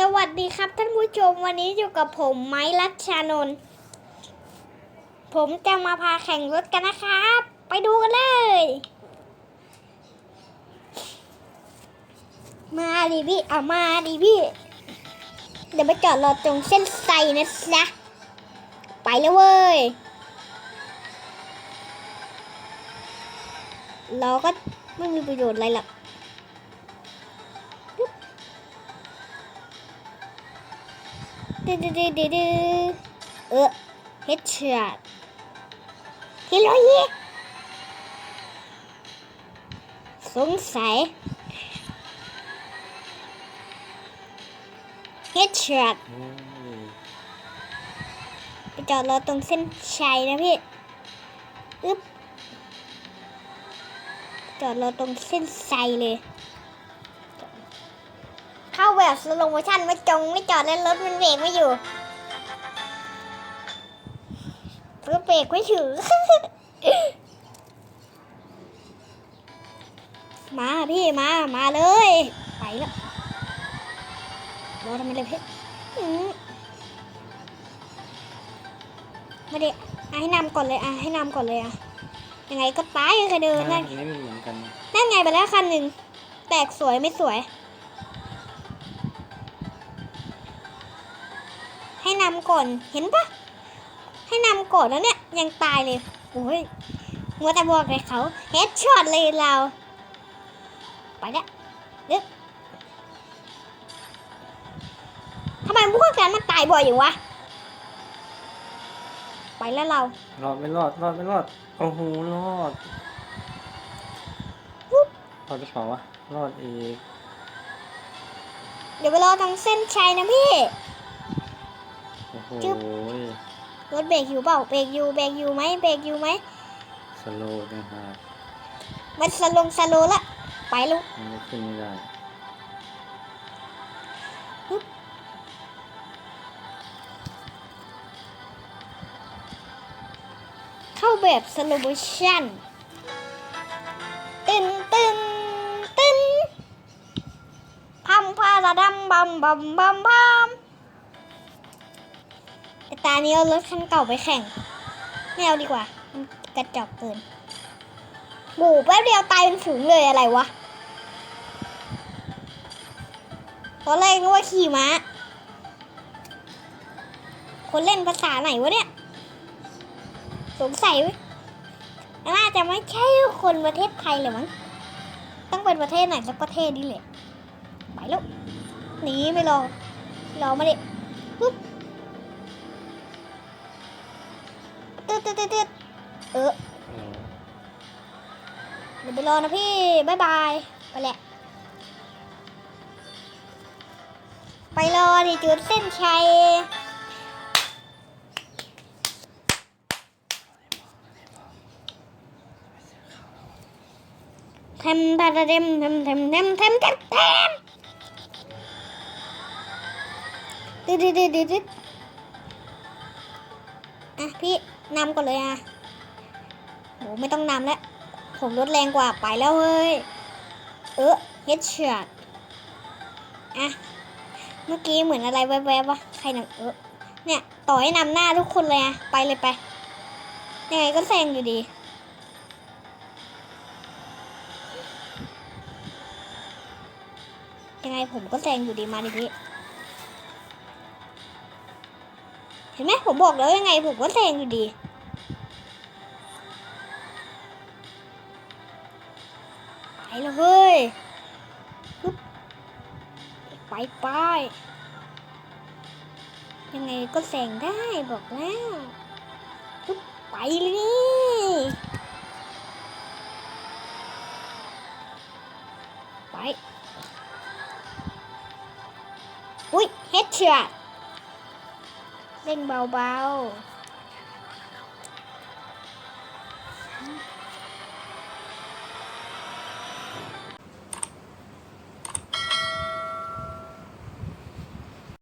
สวัสดีครับท่านผู้ชมวันนี้อยู่กับผมไม้รัชชานนท์ผมจะมาพาแข่งรถกันนะครับ ไปดูกันเลย มาดิพี่เอามาดิพี่เดี๋ยวไปจอดรอตรงเส้นไซนะจ๊ะไปเลยเว้ยเราก็ไม่มีประโยชน์อะไรหรอก ดืดดืดดืดเออเฮดช็อตฮิโรยิสงสัยเฮดช็อตไปจอดรอตรงเส้นชัยนะพี่อึ๊บจอดรอตรงเส้นชัยเลย แบบสโลโมชั่นไม่จงไม่จอดแล้วรถมันเบรกไม่อยู่รถเบรกไม่ถึงมาพี่มามาเลย ไปแล้วรอทำไมเลยพี่อืมไม่ได้อะให้นำก่อนเลยอะให้นำก่อนเลยอะยังไงก็ตายเคยเดินนั่นั่นนนี่มันเหมือนกันนั่นไงไปแล้วคันหนึ่งแตกสวยไม่สวย นำก่อน เห็นปะให้นำก่อนแล้วเนี่ยยังตายเลยโอ้ยมัวแต่บอกเลยเขาเฮดช็อตเลยเรา ไปแล้วเด็กทำไมพวกกันมันตายบ่อยอย่างวะ ไปแล้วเรา รอดไม่รอด รอดไม่รอด โอ้โห รอดวุ๊บรอดหรือเปล่าวะ รอดอีก เดี๋ยวไปรอตรงเส้นชัยนะพี่ โอ้โหจึ๊บรถเบรกอยู่เปล่าเบรกอยู่เบรกอยู่ไหมเบรกอยู่ไหมสโลว์นะฮะมันสลงสโลว์ละไปลูกมันก็ขึ้นไม่ได้เข้าแบบสโลโมชั่นตึนตึนตึนพัมพาระดำบัมบัมบัมบัม แต่ตานี้เอารถคันเก่าไปแข่ง ไม่เอาดีกว่า มันกระจอกเกินโหแป๊บเดียวตายเป็นฝูงเลยอะไรวะ ตอนแรกนึกว่าขี่ม้า คนเล่นภาษาไหนวะเนี่ย สงสัยว้ยน่าจะไม่ใช่คนประเทศไทยเลยมั้ง ต้องเป็นประเทศไหนสักประเทศนี่แหละ ไปแล้วหนีไม่รอ รอมาดิปุ๊บ ตึ๊ดตึ๊ดตึ๊ดตึ๊ดเออเออเดี๋ยวไปรอนะพี่บายบายไปแหละ ไปรอที่จุดเส้นชัยเทมตาเทมเทมเทมเทมเทมเทมเทมดืดดืดดืดดืดดืดอะ พี่นำก่อนเลยอะโหไม่ต้องนำแล้ว ผมรถแรงกว่าไปแล้วเฮ้ย เออเฮดช็อตอะ เมื่อกี้เหมือนอะไรแวบๆวะใครหนังเออเนี่ย ต่อให้นำหน้าทุกคนเลยอะ ไปเลยไปยังไงก็แซงอยู่ดียังไงผมก็แซงอยู่ดีมาดิพี่ เห็นไหมผมบอกแล้วยังไงผมก็แซงอยู่ดี ไปเลยเว้ยไปไปยังไงก็แซงได้บอกแล้วไปเลยไป อุ้ยเฮดช็อต เร่งเบาๆ